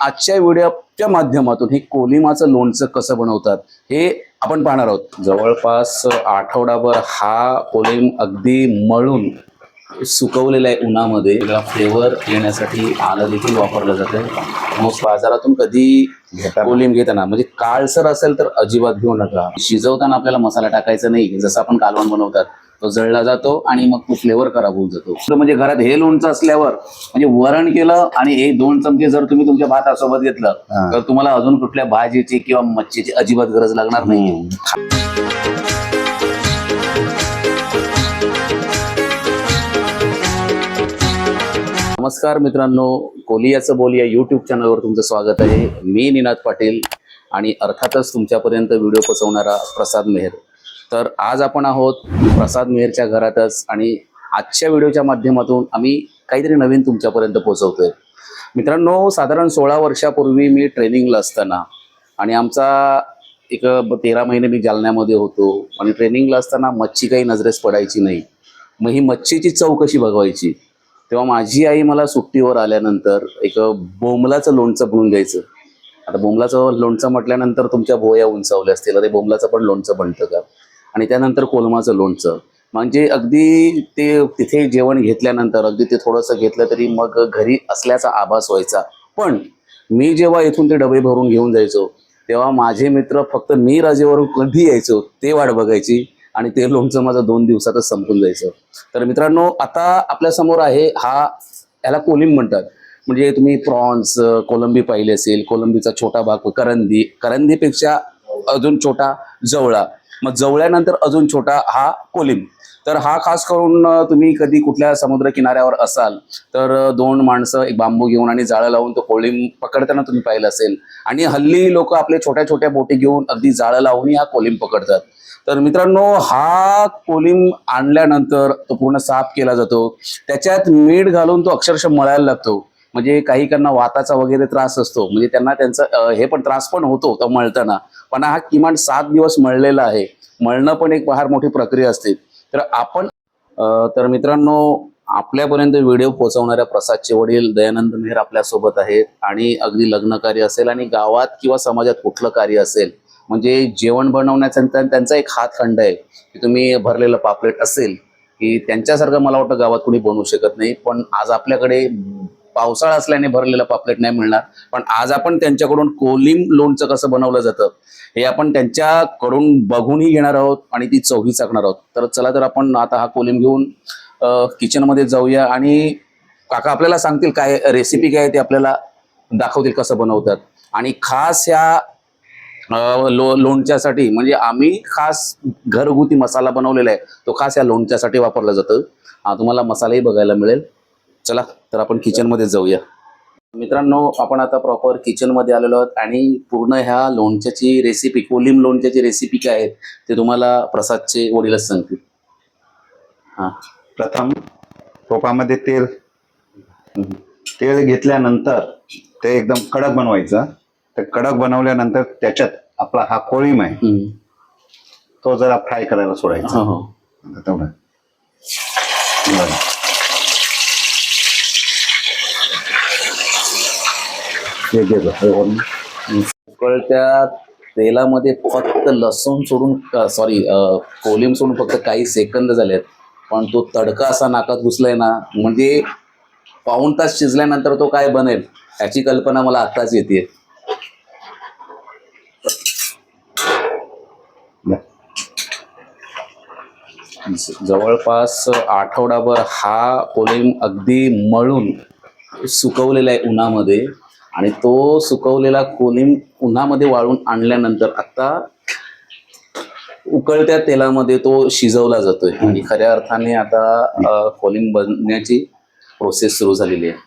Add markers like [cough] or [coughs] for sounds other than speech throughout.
आजच्या व्हिडिओच्या माध्यमातून हे कोलिमाचं लोणचं कसं बनवतात हे आपण पाहणार आहोत. जवळपास आठवडाभर हा कोलिम अगदी मळून सुकवलेला आहे उन्हामध्ये. फ्लेवर येण्यासाठी आलं देखील वापरलं जातं मग बाजारातून कधी कोलिम घेताना. म्हणजे काळसर असेल तर अजिबात घेऊ नका. शिजवताना आपल्याला मसाला टाकायचा नाही. जसं आपण कालवण बनवतात. तो जळला जातो आणि मग तो फ्लेवर खराब होऊन जातो. तर म्हणजे घरात हे लोणचं असल्यावर म्हणजे वरण केलं आणि हे दोन चमचे जर तुम्ही तुमच्या भातासोबत घेतलं. तर तुम्हाला अजून कुठल्या भाजीची किंवा मच्छीची अजिबात गरज लागणार नाही नमस्कार मित्रांनो कोलियाचं बोल या युट्यूब चॅनलवर तुमचं स्वागत आहे. मी निनाद पाटील आणि अर्थातच तुमच्यापर्यंत व्हिडिओ पोचवणारा प्रसाद मेहर. तर आज आपण आहोत प्रसाद मेहरच्या घरातच आणि आजच्या व्हिडिओच्या माध्यमातून आम्ही काहीतरी नवीन तुमच्यापर्यंत पोहोचवतोय. मित्रांनो साधारण सोळा वर्षापूर्वी मी ट्रेनिंगला असताना आणि आमचा एक तेरा महिने मी जालन्यामध्ये होतो आणि ट्रेनिंगला असताना मच्छी काही नजरेस पडायची नाही. मग ही मच्छीची चव कशी बघवायची? तेव्हा माझी आई मला सुट्टीवर आल्यानंतर एक बोमलाचं लोणचं बनवून द्यायचं आता बोमलाचं लोणचं म्हटल्यानंतर तुमच्या भोया उंचावल्या असतील अरे बोमलाचं पण लोणचं बनतं का? आणि त्यानंतर कोलमाचं लोणचं. म्हणजे अगदी ते तिथे जेवण घेतल्यानंतर अगदी ते थोडंसं घेतलं तरी मग घरी असल्याचा आभास व्हायचा. पण मी जेव्हा इथून ते डबे भरून घेऊन जायचो तेव्हा माझे मित्र फक्त मी राजेवरून कधी यायचो ते वाट बघायची आणि ते लोणचं माझं दोन दिवसातच संपून जायचं. तर मित्रांनो आता आपल्यासमोर आहे हा याला कोलिम म्हणतात. म्हणजे तुम्ही प्रॉन्स कोलंबी पाहिली असेल कोलंबीचा छोटा भाग करंदी करंदीपेक्षा अजून छोटा जवळा. मग जवळ्यानंतर अजून छोटा हा कोलिम तर हा खास करून तुम्ही कधी कुठल्या समुद्र किनाऱ्यावर असाल तर दोन माणसं एक बांबू घेऊन आणि जाळं लावून तो कोलिम पकडताना तुम्ही पाहिलं असेल. आणि हल्ली लोक आपले छोट्या छोट्या बोटी घेऊन अगदी जाळं लावून हा कोलिम पकडतात. तर मित्रांनो हा कोलिम आणल्यानंतर तो पूर्ण साफ केला जातो. त्याच्यात मीठ घालून तो अक्षरशः मळायला लागतो. म्हणजे काहीकांना काहींना वाताचा वगैरे त्रास असतो. म्हणजे त्यांना त्यांचा हे पण त्रास पण होतो तो मळताना. पण हा किमान सात दिवस मळलेला आहे. मळणं पण एक फार मोठी प्रक्रिया असते. तर आपण तर मित्रांनो आपल्यापर्यंत व्हिडिओ पोहोचवणाऱ्या प्रसादचे वडील दयानंद मेहर आपल्यासोबत आहेत. आणि अगदी लग्न कार्य असेल आणि गावात किंवा समाजात कुठलं कार्य असेल म्हणजे जेवण बनवण्याचा त्यांचा एक हातखंड आहे. की तुम्ही भरलेलं पापलेट असेल की त्यांच्यासारखं मला वाटतं गावात कुणी बनवू शकत नाही. पण आज आपल्याकडे पावसाळा असल्याने भरलेला पापलेट नाही मिळणार. पण आज आपण त्यांच्याकडून कोलिम लोणचं कसं बनवलं जातं हे आपण त्यांच्याकडून बघूनही घेणार आहोत आणि ती चौही चाकणार आहोत. तर चला तर आपण आता हा कोलिम घेऊन किचनमध्ये जाऊया आणि काका आपल्याला सांगतील काय रेसिपी काय ते आपल्याला दाखवतील कसं बनवतात. आणि खास ह्या लो लोणच्यासाठी म्हणजे आम्ही खास घरगुती मसाला बनवलेला आहे तो खास या लोणच्यासाठी वापरला जातं. तुम्हाला मसालाही बघायला मिळेल. चला तर आपण किचनमध्ये जाऊया. मित्रांनो आपण आता प्रॉपर किचनमध्ये आलेलो आहोत आणि पूर्ण ह्या लोणच्याची रेसिपी कोलिम लोणच्याची रेसिपी काय आहे ते तुम्हाला प्रसादचे वडीलच सांगतील. हां. प्रथम टोपामध्ये तेल. तेल घेतल्यानंतर ते एकदम कडक बनवायचं. ते कडक बनवल्यानंतर त्याच्यात आपला हा कोळीम आहे. तो जरा फ्राय करायला सोडायचा. हो हो. तेवढं बरं. हे घे गं, हे वरून. उकळत्या तेलामध्ये फक्त लसूण सोडून सॉरी कोलिम सोडून फक्त काही सेकंद झालेत. पण तो तडका असा नाकात घुसलाय ना म्हणजे पाऊण तास शिजल्यानंतर तो काय बनेल याची कल्पना मला आत्ताच येते. जवळपास आठवडाभर हा कोलिम अगदी मळून सुकवलेला आहे उन्हामध्ये. आणि तो सुकवलेला कोलिम उन्हामध्ये वाळून आणल्यानंतर आता उकळत्या तेलामध्ये तो शिजवला जातोय. आणि खऱ्या अर्थाने आता कोलिम बनण्याची प्रोसेस सुरू झालेली आहे.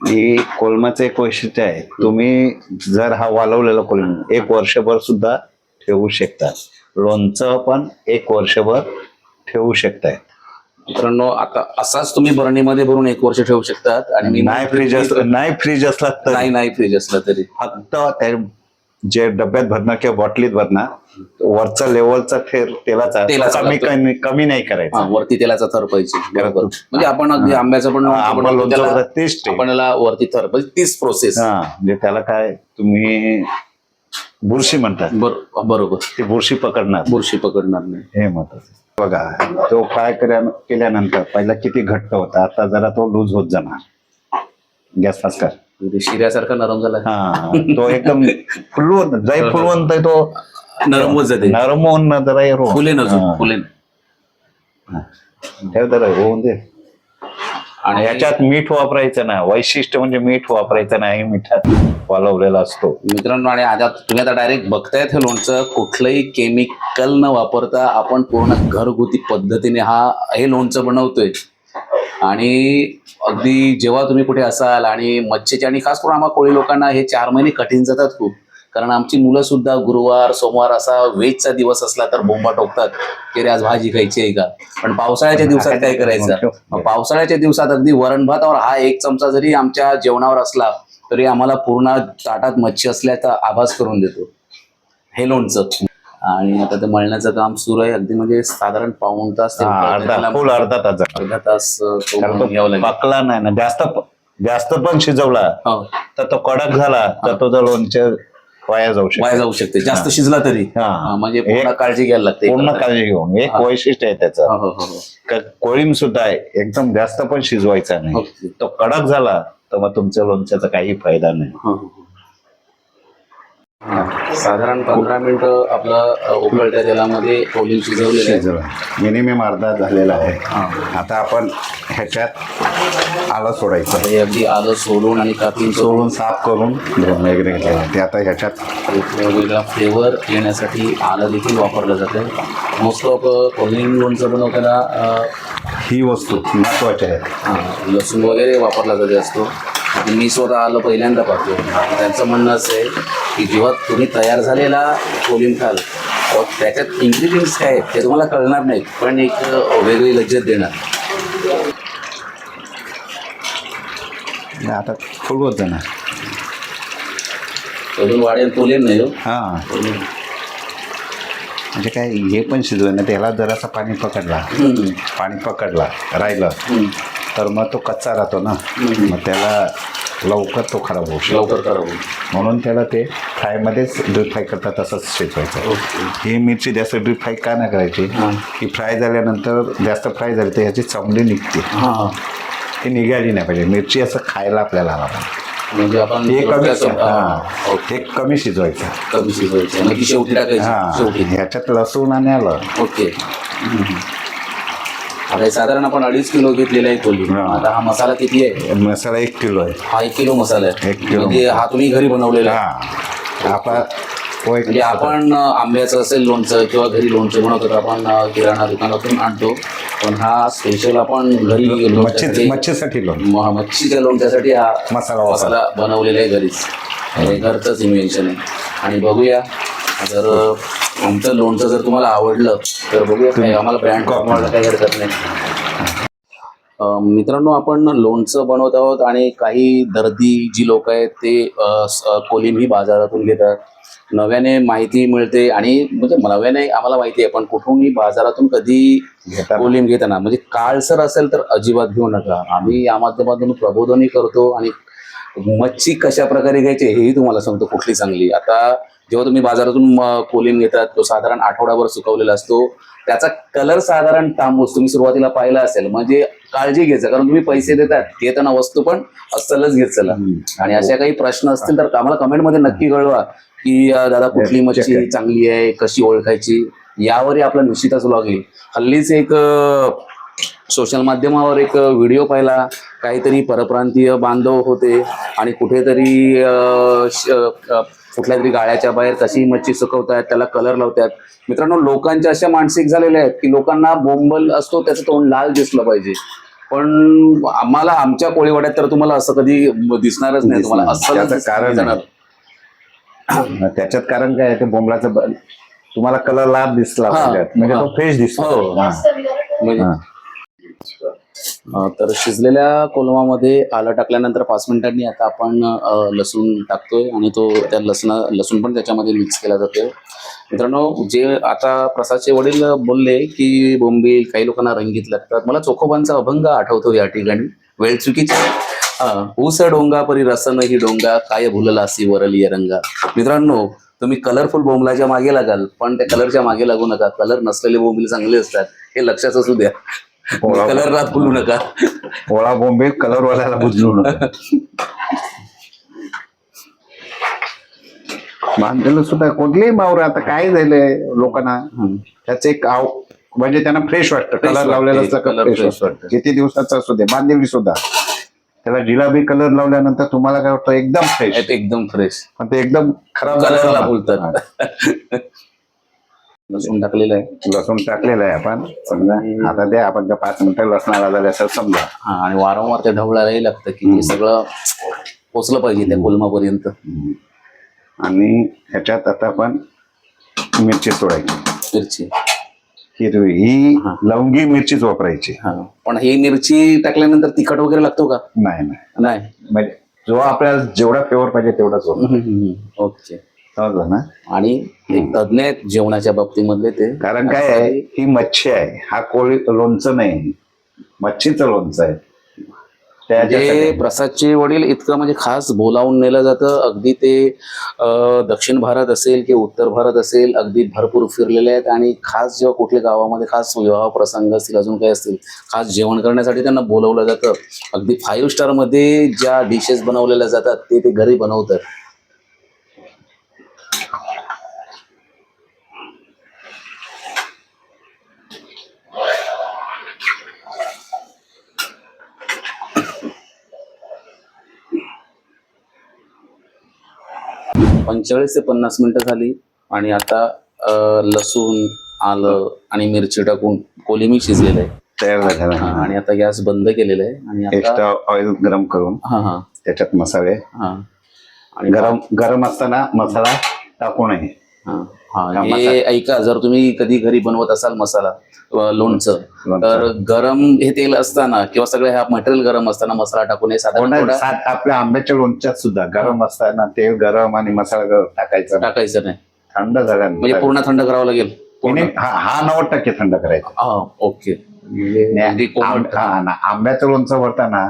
ही कोलमाचं एक वैशिष्ट्य आहे. तुम्ही जर हा वालवलेला कोलम एक वर्षभर सुद्धा ठेवू शकता. लोणचं पण एक वर्षभर ठेवू शकताय मित्रांनो आता असाच तुम्ही बरणीमध्ये भरून एक वर्ष ठेवू शकतात आणि मी नाही फ्रीज असलं नाही फ्रीज असला तर. नाही नाही फ्रीज असलं तरी. फक्त त्या जे डब्यात भरणं किंवा बॉटलीत भरणं वरचा लेवलचा थेर तेलाचा तेलाचा कमी लागतो. कमी कमी नाही हा, करायचा वरती तेलाचा थर पाहिजे बरोबर. म्हणजे आपण अगदी आंब्याचं पण आंबा लोणचं त्याला- तेच. आपण याला वरती थर म्हणजे तीच प्रोसेस हा म्हणजे त्याला काय तुम्ही बुरशी म्हणतात. बरोबर. ती बुरशी पकडणार बुरशी पकडणार नाही. हे महत्वाचं. बघा तो फ्राय केल्यानंतर पहिला किती घट्ट होता आता जरा तो लूज होत जाणार. गॅस फास्ट कर. म्हणजे शिऱ्यासारखा नरम झाला. हा तो एकदम फुलवंत जाई [laughs] फुलवंत तो नरम होत जाते. नरम होऊन न जरा फुले नजून हा. फुले ठेव जरा होऊन दे. आणि याच्यात मीठ वापरायचं ना वैशिष्ट्य म्हणजे मीठ वापरायचं नाही मिठात वालवलेला असतो. मित्रांनो आणि आता तुम्ही आता डायरेक्ट बघतायत हे लोणचं कुठलंही केमिकल न वापरता आपण पूर्ण घरगुती पद्धतीने हा हे लोणचं बनवतोय. आणि अगदी जेव्हा तुम्ही कुठे असाल आणि मच्छीचे आणि खास करून आम्हा कोळी लोकांना हे चार महिने कठीण जातात खूप. कारण आमची मुलं सुद्धा गुरुवार सोमवार असा वेजचा दिवस असला तर बोंबा टोकतात की रे आज भाजी खायची आहे का? पण पावसाळ्याच्या दिवसात काय करायचं? पावसाळ्याच्या दिवसात अगदी वरण भातावर हा एक चमचा जरी आमच्या जेवणावर असला तरी आम्हाला पूर्ण ताटात मच्छी असल्याचा आभास करून देतो. हे लोणचं. आणि आता ते मळण्याचं काम सुरू आहे. अगदी म्हणजे साधारण पाऊण तास अर्धा त्याला फुल अर्धा तास अर्धा तास पकला नाही ना. जास्त जास्त पण शिजवला हो, तर तो कडक झाला तर तो जो लोणचं वाया जाऊ शकतो वाया जाऊ शकते. जास्त शिजला तरी. हा. हा, म्हणजे पूर्ण एक- काळजी घ्यायला लागते पूर्ण काळजी घेऊन. एक वैशिष्ट्य आहे त्याचं. हो, हो, हो, हो. का- कोळीम सुद्धा आहे एकदम जास्त पण शिजवायचा नाही. ओके. तो कडक झाला तर मग तुमच्या लोणच्याचा काही फायदा नाही. हो, हो, हो. साधारण पंधरा मिनिटं आपलं उकळत्या तेलामध्ये कोलिंग शिजवलेलं आहे. शिजवा मिनिमम अर्धा झालेला आहे. हा. आता आपण ह्याच्यात आलं सोडायचं. हे अगदी आलं सोडून आणि कापून सोडून साफ करून धुवून वगैरे घेतलेलं आहे. ते आता ह्याच्यात वेगवेगळा फ्लेवर येण्यासाठी आलं देखील वापरलं जातं मोस्ट ऑफ कोलिंग लोणचं बनवताना ही वस्तू महत्वाची आहे. हा, लसूण वगैरे वापरला जाते असतो. मी स्वतः आलं पहिल्यांदा पाहतो त्यांचं म्हणणं असं आहे की जेव्हा तुम्ही तयार झालेला कोलिंग खाल त्याच्यात इन्ग्रेडियंट्स काय आहेत ते तुम्हाला कळणार नाहीत पण एक वेगळी लज्जत देणार. आता फुलवत जाणार. अजून वाढेल कोलिंग नाही हो? हा. म्हणजे काय हे पण शिजवलं ना त्याला जरासा पाणी पकडला. पाणी पकडला राहिलं. तर मग तो कच्चा राहतो ना. मग त्याला लवकर तो खराब होऊ शकतो. लवकर करावं म्हणून त्याला ते फ्रायमध्येच डीप फ्राय करतात तसंच शिजवायचं. ही मिरची जास्त डीप फ्राय का नाही करायची? हां. की फ्राय झाल्यानंतर जास्त फ्राय झाली तर ह्याची चमडी निघते. हां ती निघाली नाही पाहिजे. मिरची असं खायला आपल्याला आला पाहिजे म्हणजे आपण ते कमी हा. ते कमी शिजवायचं. कमी शिजवायचं. शेवटी टाकायची. हा. शेवटी. ह्याच्यात लसूण आणि आलं. ओके. हे साधारण आपण अडीच किलो घेतलेला आहे कोली हा. आता हा मसाला किती आहे? मसाला एक किलो आहे. हा एक किलो मसाला आहे. एक किलो म्हणजे हा तुम्ही घरी बनवलेला आहे. हा. आपला तो एक म्हणजे आपण अं, आंब्याचं असेल लोणचं किंवा घरी लोणचं बनवतो तर आपण अं, किराणा दुकानातून आणतो. पण हा स्पेशल आपण घरी मच्छी लोणच्यासाठी- मच्छीसाठी म- मच्छीच्या लोणच्यासाठी हा मसाला. मसाला बनवलेला आहे घरीच. हे घरचंच इन्व्हेन्शन आहे. आणि बघूया जर आमचं लोणचं जर तुम्हाला आवडलं तर बघूया काय आम्हाला ब्रँड वापरायला काही हरकत नाही. मित्रांनो आपण लोणचं बनवत आहोत आणि काही दर्दी जी लोक आहेत ते कोलिम ही बाजारातून घेतात. नव्याने माहिती मिळते आणि म्हणजे नव्याने आम्हाला माहिती आहे पण कुठूनही बाजारातून कधी. कोलिम घेताना. म्हणजे काळसर असेल तर अजिबात घेऊ नका. आम्ही या माध्यमातून प्रबोधनही करतो आणि मच्छी कशा प्रकारे घ्यायची हेही तुम्हाला सांगतो कुठली चांगली. आता जेव्हा तुम्ही बाजारातून कोलिम घेतात तो साधारण आठवडाभर सुकवलेला असतो. त्याचा कलर साधारण तांबूस तुम्ही सुरुवातीला पाहिला असेल म्हणजे काळजी घ्यायचं कारण तुम्ही पैसे देतात घेताना वस्तू पण अस्सलच घेत चला. आणि अशा काही प्रश्न असतील तर आम्हाला कमेंटमध्ये नक्की कळवा की दादा कुठली मच्छी चांगली आहे कशी ओळखायची यावरही आपला निश्चितच व्लॉग येईल. हल्लीच एक सोशल माध्यमावर एक व्हिडिओ पाहिला काहीतरी परप्रांतीय बांधव होते आणि कुठेतरी कुठल्या तरी गाळ्याच्या बाहेर कशी मच्छी सुकवतात त्याला कलर लावतात मित्रांनो लोकांच्या अशा मानसिक झालेल्या आहेत की लोकांना बोंबल असतो त्याचं तोंड लाल दिसलं पाहिजे पण आम्हाला आमच्या कोळीवाड्यात तर तुम्हाला असं कधी दिसणारच नाही तुम्हाला. असं त्याचं कारण. त्याच्यात कारण काय आहे ते बोंबलाचं तुम्हाला कलर लाल दिसला. म्हणजे तो. फ्रेश दिसतो हो. म्हणजे तर शिजलेल्या कोलमामध्ये आलं टाकल्यानंतर पाच मिनिटांनी आता आपण लसूण टाकतोय आणि तो त्या लसणा लसूण पण त्याच्यामध्ये मिक्स केला जातोय. मित्रांनो जे आता प्रसादचे वडील बोलले की बोंबील काही लोकांना रंगीत लागतात. मला चोखोबांचा अभंग आठवतो या ठिकाणी. वेळ चुकीची ऊस डोंगा परी रसन ही डोंगा काय भुललासी वरली रंगा. मित्रांनो तुम्ही कलरफुल बोंबलाच्या मागे लागाल पण त्या कलरच्या मागे लागू नका. कलर नसलेले बोंबील चांगले असतात. हे लक्षात असू द्या. पोळा- [laughs] कलर रात बोलू नका. पोळा बोंबे कलरवाल्याला बुजलू नका. बांधलेलं सुद्धा कुठलीही मावर आता काय झालंय लोकांना. त्याचं एक आव म्हणजे त्यांना फ्रेश वाटतं. कलर लावलेला फ्रेश वाटतं. किती दिवसाचा असू दे बांधिवली सुद्धा. त्याला जिलाबी कलर लावल्यानंतर तुम्हाला काय वाटतं? एकदम फ्रेश एकदम फ्रेश पण ते एकदम खराब कलरला बोलतात. [laughs] लसूण टाकलेलं आहे. लसूण टाकलेलं आहे आपण. समजा आता द्या आपण त्या पाच मिनिटं लसणाला झाले असं समजा. हा आणि वारंवार ते ढवळायलाही लागतं की ते सगळं पोचलं पाहिजे त्या कोलमापर्यंत. आणि ह्याच्यात आता आपण मिरची सोडायची मिरची. हिरवी ही लवंगी मिरचीच वापरायची. हा. पण ही मिरची टाकल्यानंतर तिखट वगैरे लागतो का? नाही नाही. नाही. म्हणजे जो आपल्याला जेवढा फ्लेवर पाहिजे तेवढाच ओके. समजलं ना. आणि एक तज्ञ आहेत जेवणाच्या बाबतीमधले ते. कारण काय आहे ही मच्छी आहे. हा कोळी लोणचं नाही. मच्छीचं लोणचं आहे. त्याच्यासाठी म्हणजे प्रसादचे वडील इतकं म्हणजे खास बोलावून नेलं जातं. अगदी ते अं, दक्षिण भारत असेल की उत्तर भारत असेल अगदी भरपूर फिरलेले आहेत आणि खास जेव्हा कुठल्या गावामध्ये खास विवाह प्रसंग असतील अजून काही असतील खास जेवण करण्यासाठी त्यांना बोलवलं जातं. अगदी फाईव्ह स्टारमध्ये ज्या डिशेस बनवलेल्या जातात ते ते घरी बनवतात. पंचेचाळीस ते पन्नास मिनिटं झाली. आणि आता लसूण आलं आणि मिरची टाकून कोलिमी शिजलेलं आहे. तयार झालेला हा, आहे आणि आता गॅस बंद केलेला आहे. आणि आता एक्स्ट्रा ऑइल गरम करून हा हा. त्याच्यात मसाले. हा. आणि गरम गरम असताना मसाला टाकू नये. हा. हा हा, हे. ऐका जर तुम्ही कधी घरी बनवत असाल मसाला लोणचं. तर गरम हे तेल असताना किंवा सगळे हा मटेरियल गरम असताना मसाला टाकू नये साधारण आपल्या आंब्याच्या लोणच्यात सुद्धा गरम असताना तेल गरम आणि मसाला गरम टाकायचा. नाही. टाकायचं नाही. थंड म्हणजे झाल्यानंतर पूर्ण थंड करावं लागेल हा हा नव्वद टक्के थंड करायचा. हा ओके. म्हणजे हा आंब्याचं लोणचं भरताना.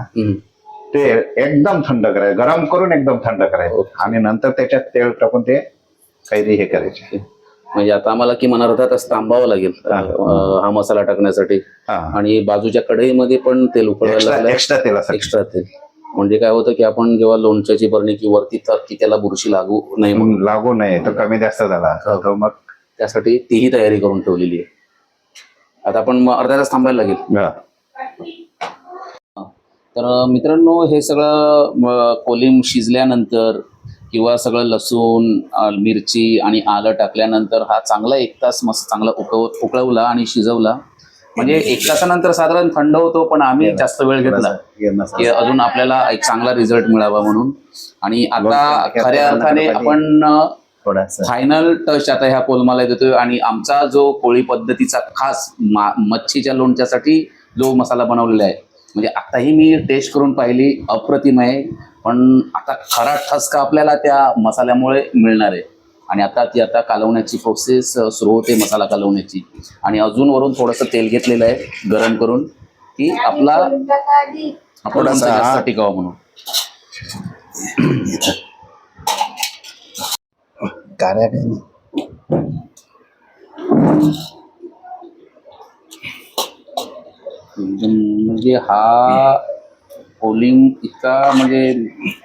ते एकदम थंड करायचं गरम करून एकदम थंड करायचं. आणि नंतर त्याच्यात तेल टाकून ते कैरी हे करायचे. म्हणजे आता आम्हाला किमान अर्धा तास थांबावं लागेल हा मसाला टाकण्यासाठी. आणि बाजूच्या कढईमध्ये पण तेल उकळायला एक्स्ट्रा लागलं. एक्स्ट्रा तेल. म्हणजे काय होतं की आपण जेव्हा लोणच्याची बरणी की वरती तर की त्याला बुरशी लागू नये म्हणून. लागू नये. तर कमी जास्त झाला. हो. मग त्यासाठी तीही तयारी करून ठेवलेली आहे. आता आपण अर्धा तास थांबायला लागेल. तर मित्रांनो हे सगळं कोलिम शिजल्यानंतर किंवा सगळं लसूण मिरची आणि आलं टाकल्यानंतर हा चांगला एक तास मस्त चांगला उकव उकळवला आणि शिजवला. म्हणजे एक तासानंतर साधारण थंड होतो पण आम्ही जास्त वेळ घेतला. की अजून आपल्याला एक चांगला रिझल्ट मिळावा म्हणून. आणि आता खऱ्या अर्थाने आपण फायनल टच आता ह्या कोलमाला देतोय आणि आमचा जो कोळी पद्धतीचा खास मच्छीच्या लोणच्यासाठी जो मसाला बनवलेला आहे म्हणजे आताही मी टेस्ट करून पाहिली अप्रतिम आहे. पण आता खरा ठसका आपल्याला त्या मसाल्यामुळे मिळणार आहे. आणि आता ती आता कालवण्याची प्रोसेस सुरू होते मसाला कालवण्याची. आणि अजून वरून थोडंसं तेल घेतलेलं आहे गरम करून. की आपला टिकावं म्हणून. [coughs] कार्या म्हणजे हा कोलिंग इतका म्हणजे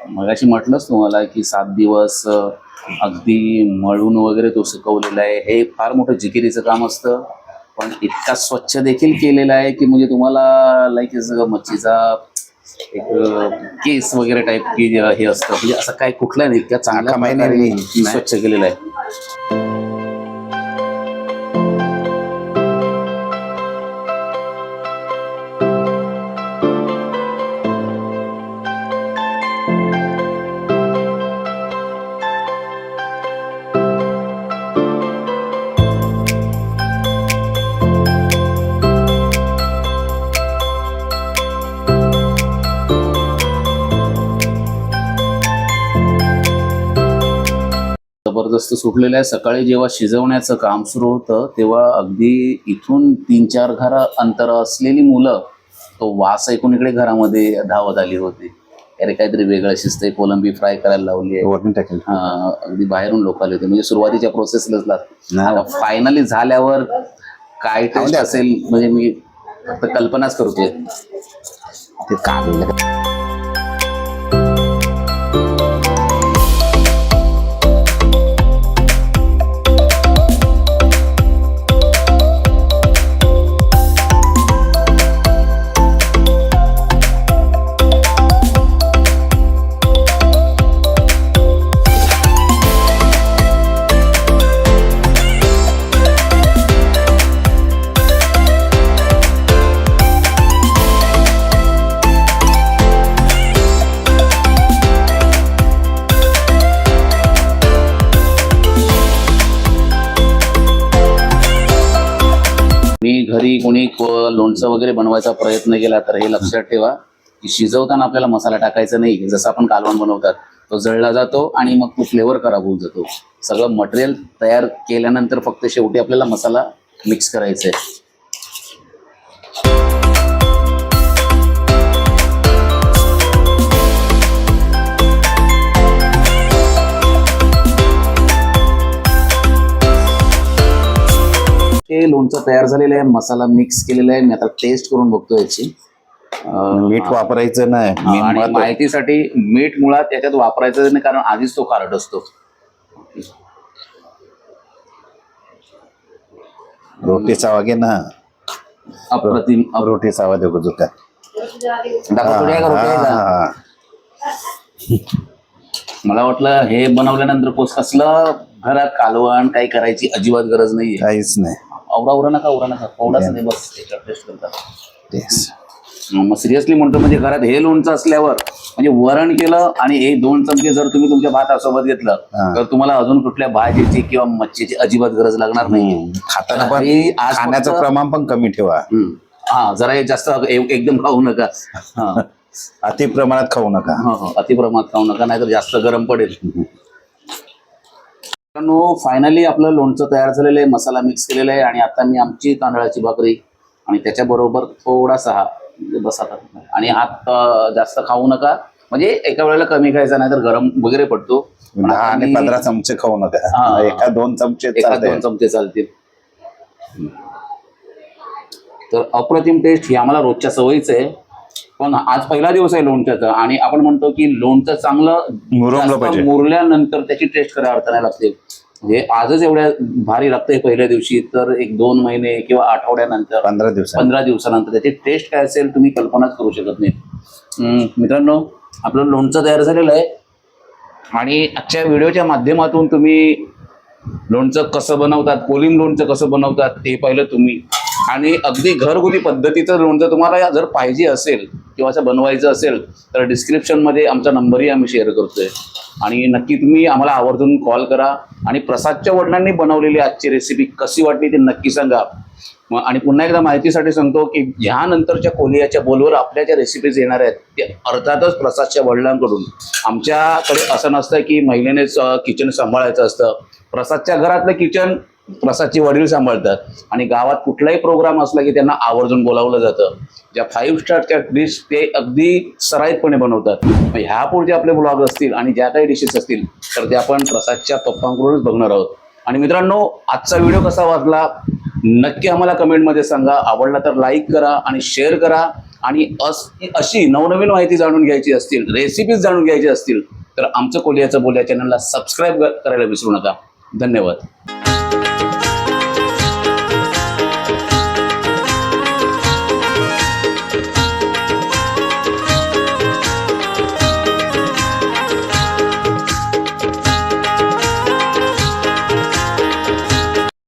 मगाशी म्हटलंच तुम्हाला की सात दिवस अगदी मळून वगैरे तो सुकवलेला आहे. हे फार मोठं जिकिरीचं काम असतं. पण इतका स्वच्छ देखील केलेला आहे की म्हणजे तुम्हाला लाईक मच्छीचा एक केस वगैरे टाईप की हे असतं. म्हणजे असं काय कुठलं नाही प्रकारे नाही. स्वच्छ केलेलं आहे. जबरदस्त सुटलेलं आहे सकाळी जेव्हा शिजवण्याचं काम सुरू होतं तेव्हा अगदी इथून तीन चार घरा अंतर असलेली मुलं तो वास ऐकून इकडे घरामध्ये धावत आली होती. अरे काहीतरी वेगळं शिजतंय कोलंबी फ्राय करायला लावली आहे. वरून टाकेल. हा, अगदी बाहेरून लोक आले होते. म्हणजे सुरुवातीच्या प्रोसेसलाच. आता फायनली झाल्यावर काय टेस्ट असेल? म्हणजे मी फक्त कल्पनाच करतोय ते काढलं घरी कोणी लोणचं वगैरे बनवायचा प्रयत्न केला तर हे लक्षात ठेवा की शिजवताना आपल्याला मसाला टाकायचा नाही. जसं आपण कालवण बनवतात तो जळला जातो आणि मग तो फ्लेवर खराब होऊन जातो. सगळं मटेरियल तयार केल्यानंतर फक्त शेवटी आपल्याला मसाला मिक्स करायचा आहे हे लोणचं तयार झालेलं आहे मसाला मिक्स केलेला आहे. मी आता टेस्ट करून बघतो याची. मीठ वापरायचं नाही आणि माहितीसाठी मीठ मुळात याच्यात वापरायचं नाही कारण आधीच तो खारट असतो. रोटीचा आहे ना. अप्रतिम अप- रोटीचा आवाज आहे गुजुका दाखव थोडी आहे का रोटी आहे का? मला वाटलं हे बनवल्यानंतर कोस कसलं घरात कालवण काही करायची अजिबात गरज नाहीये. काहीच नाही. औरा उरा नका उरा नका. एवढाच नाही बस त्याच्यावर टेस्ट करतात. तेच मग सिरियसली म्हणतो म्हणजे घरात हे लोणचं असल्यावर म्हणजे वरण केलं आणि हे दोन चमचे जर तुम्ही तुमच्या भातासोबत घेतलं. तर तुम्हाला अजून कुठल्या भाजीची किंवा मच्छीची अजिबात गरज लागणार नाही खाताना पण खाण्याचं प्रमाण पण कमी ठेवा. हा जरा हे जास्त एकदम खाऊ नका. [laughs] अति प्रमाणात खाऊ नका. हो, हो. अतिप्रमाणात खाऊ नका नाहीतर जास्त गरम पडेल. मित्रांनो फायनली आपलं लोणचं तयार झालेलं आहे मसाला मिक्स केलेला आहे आणि आता मी आमची तांदळाची भाकरी आणि त्याच्याबरोबर थोडासा हा म्हणजे बस आता. आणि हात जास्त खाऊ नका. म्हणजे एका वेळेला कमी खायचा नाही तर गरम वगैरे पडतो. दहा आणि पंधरा चमचे खाऊ. नका. एका दोन चमचे एका दोन चमचे चालतील. तर अप्रतिम टेस्ट ही आम्हाला रोजच्या सवयीच आहे. पण आज पहिला दिवस आहे लोणच्याचा आणि आपण म्हणतो की लोणचं चांगलं. मुरल्यानंतर त्याची टेस्ट खऱ्या अर्थाने लागते म्हणजे आजच एवढ्या भारी लागतंय पहिल्या दिवशी तर एक दोन महिने किंवा आठवड्यानंतर पंधरा दिवसांनी पंधरा दिवसानंतर त्याची टेस्ट काय असेल तुम्ही कल्पनाच करू शकत नाही. मित्रांनो आपलं लोणचं तयार झालेलं आहे. आणि आजच्या व्हिडिओच्या माध्यमातून तुम्ही लोणचं कसं बनवतात कोलिम लोणचं कसं बनवतात ते पाहिलं तुम्ही. आणि अगदी घरगुती पद्धतीचं लोणचं तुम्हाला जर पाहिजे असेल किंवा असं बनवायचं असेल तर डिस्क्रिप्शनमध्ये आमचा नंबरही आम्ही शेअर करतोय. आणि नक्की तुम्ही आम्हाला आवर्जून कॉल करा. आणि प्रसादच्या वडिलांनी बनवलेली आजची रेसिपी कशी वाटली ते नक्की सांगा. मग आणि पुन्हा एकदा माहितीसाठी सांगतो की ह्यानंतरच्या कोलियाच्या बोलवर आपल्या ज्या रेसिपीज येणार आहेत ते अर्थातच प्रसादच्या वडिलांकडून. आमच्याकडे असं नसतं की महिलेनेच किचन सांभाळायचं असतं. प्रसादच्या घरातलं किचन प्रसादचे वडील सांभाळतात. आणि गावात कुठलाही प्रोग्राम असला की त्यांना आवर्जून बोलावलं जातं. ज्या फाईव्ह स्टारच्या डिश ते अगदी सराईतपणे बनवतात. मग ह्या पुढचे आपले ब्लॉग असतील आणि ज्या काही डिशेस असतील तर ते आपण प्रसादच्या पप्पांकडूनच बघणार आहोत. आणि मित्रांनो आजचा व्हिडिओ कसा वाटला? नक्की आम्हाला कमेंटमध्ये सांगा. आवडला तर लाईक करा आणि शेअर करा. आणि अस अशी नवनवीन माहिती जाणून घ्यायची असतील रेसिपीज जाणून घ्यायची असतील तर आमचं कोलियाचं बोल्या चॅनलला सबस्क्राईब करायला विसरू नका. धन्यवाद.